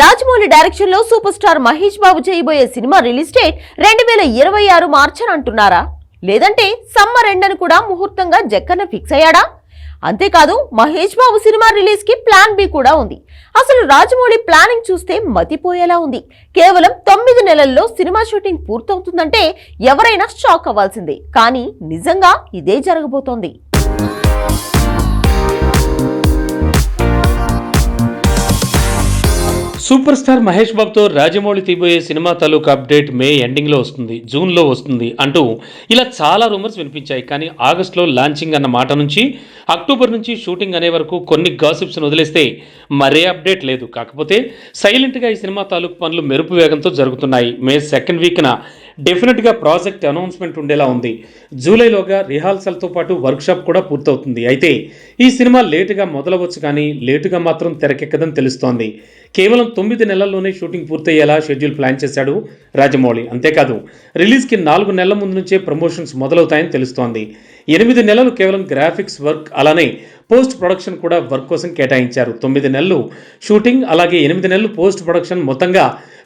రాజమౌళి డైరెక్షన్లో super star Mahesh Babu చేయబోయే cinema release date రెండు వేల ఇరవై ఆరు మార్చని అంటున్నారా? లేదంటే సమ్మర్ ఎండను కూడా ముహూర్తంగా జక్కన్న ఫిక్స్ అయ్యాడా? అంతేకాదు మహేష్ బాబు సినిమా రిలీజ్కి ప్లాన్ బి కూడా ఉంది. అసలు రాజమౌళి ప్లానింగ్ చూస్తే మతిపోయేలా ఉంది. కేవలం తొమ్మిది నెలల్లో సినిమా షూటింగ్ పూర్తవుతుందంటే ఎవరైనా షాక్ అవ్వాల్సిందే. కానీ నిజంగా ఇదే జరగబోతోంది. సూపర్ స్టార్ మహేష్ బాబుతో రాజమౌళి తీయబోయే సినిమా తాలూకు అప్డేట్ మే ఎండింగ్లో వస్తుంది జూన్లో వస్తుంది అంటూ ఇలా చాలా రూమర్స్ వినిపించాయి. కానీ ఆగస్టులో లాంచింగ్ అన్న మాట నుంచి అక్టోబర్ నుంచి షూటింగ్ అనే వరకు కొన్ని గాసిప్స్ను వదిలేస్తే మరే అప్డేట్ లేదు. కాకపోతే సైలెంట్గా ఈ సినిమా తాలూకు పనులు మెరుపు వేగంతో జరుగుతున్నాయి. మే సెకండ్ వీక్న డెఫినెట్గా ప్రాజెక్ట్ అనౌన్స్మెంట్ ఉండేలా ఉంది. జూలైలోగా రిహార్సల్తో పాటు వర్క్షాప్ కూడా పూర్తవుతుంది. అయితే ఈ సినిమా లేటుగా మొదలవచ్చు కానీ లేటుగా మాత్రం తెరకెక్కదని తెలుస్తోంది. కేవలం తొమ్మిది నెలల్లోనే షూటింగ్ పూర్తయ్యేలా షెడ్యూల్ ప్లాన్ చేశాడు రాజమౌళి. అంతేకాదు రిలీజ్కి నాలుగు నెలల ముందు నుంచే ప్రమోషన్స్ మొదలవుతాయని తెలుస్తోంది. ఎనిమిది నెలలు కేవలం గ్రాఫిక్స్ వర్క్ అలానే పోస్ట్ ప్రొడక్షన్ కూడా వర్క్ కోసం కేటాయించారు. తొమ్మిది నెలలు షూటింగ్ అలాగే ఎనిమిది నెలలు పోస్ట్ ప్రొడక్షన్ మొత్తంగా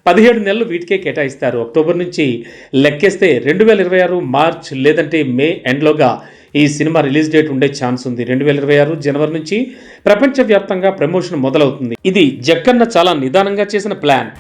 పదిహేడు నెలలు వీటికే కేటాయిస్తారు. అక్టోబర్ నుంచి లెక్కేస్తే రెండు వేల ఇరవై ఆరు మార్చ్ లేదంటే మే ఎండ్లోగా ఈ సినిమా రిలీజ్ డేట్ ఉండే ఛాన్స్ ఉంది. రెండు వేల ఇరవై ఆరు జనవరి నుంచి ప్రపంచవ్యాప్తంగా ప్రమోషన్ మొదలవుతుంది. ఇది జక్కన్న చాలా నిదానంగా చేసిన ప్లాన్.